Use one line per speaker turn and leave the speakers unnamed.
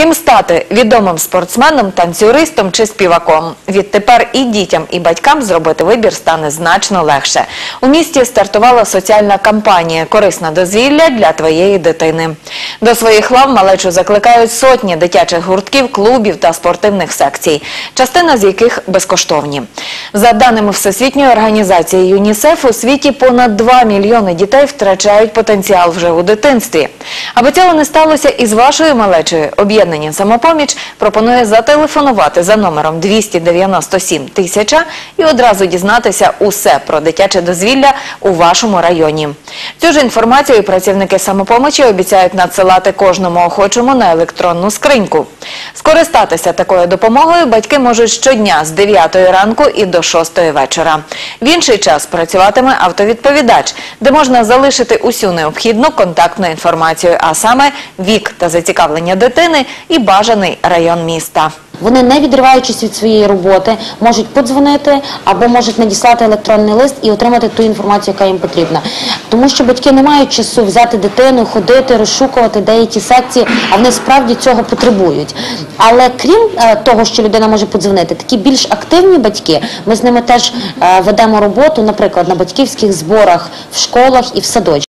Ким стати відомим спортсменом, танцюристом чи співаком? Відтепер і дітям, і батькам зробити вибір стане значно легше. У місті стартувала соціальна кампанія Корисна дозвілля для твоєї дитини. До своїх лав малечу закликають сотні дитячих гуртків, клубів та спортивних секцій, частина з яких безкоштовні. За даними Всесвітньої організації ЮНІСЕФ, у світі понад 2 мільйони дітей втрачають потенціал вже у дитинстві. Аби цього не сталося і з вашою малечою, об'єднання «Самопоміч» пропонує зателефонувати за номером 297 тисяча і одразу дізнатися усе про дитяче дозвілля у вашому районі. Цю ж інформацію працівники «Самопомочі» обіцяють надсилати кожному охочому на електронну скриньку. Скористатися такою допомогою батьки можуть щодня з 9 ранку і до 6 вечора. В інший час працюватиме автовідповідач, де можна залишити усю необхідну контактну інформацію, а саме вік та зацікавлення дитини і бажаний район міста.
Вони, не відриваючись від своєї роботи, можуть подзвонити або можуть надіслати електронний лист і отримати ту інформацію, яка їм потрібна. Тому що батьки не мають часу взяти дитину, ходити, розшукувати деякі секції, а вони справді цього потребують. Але крім е, того, що людина може подзвонити, такі більш активні батьки, ми з ними теж е, ведемо роботу, наприклад, на батьківських зборах в школах і в садочках.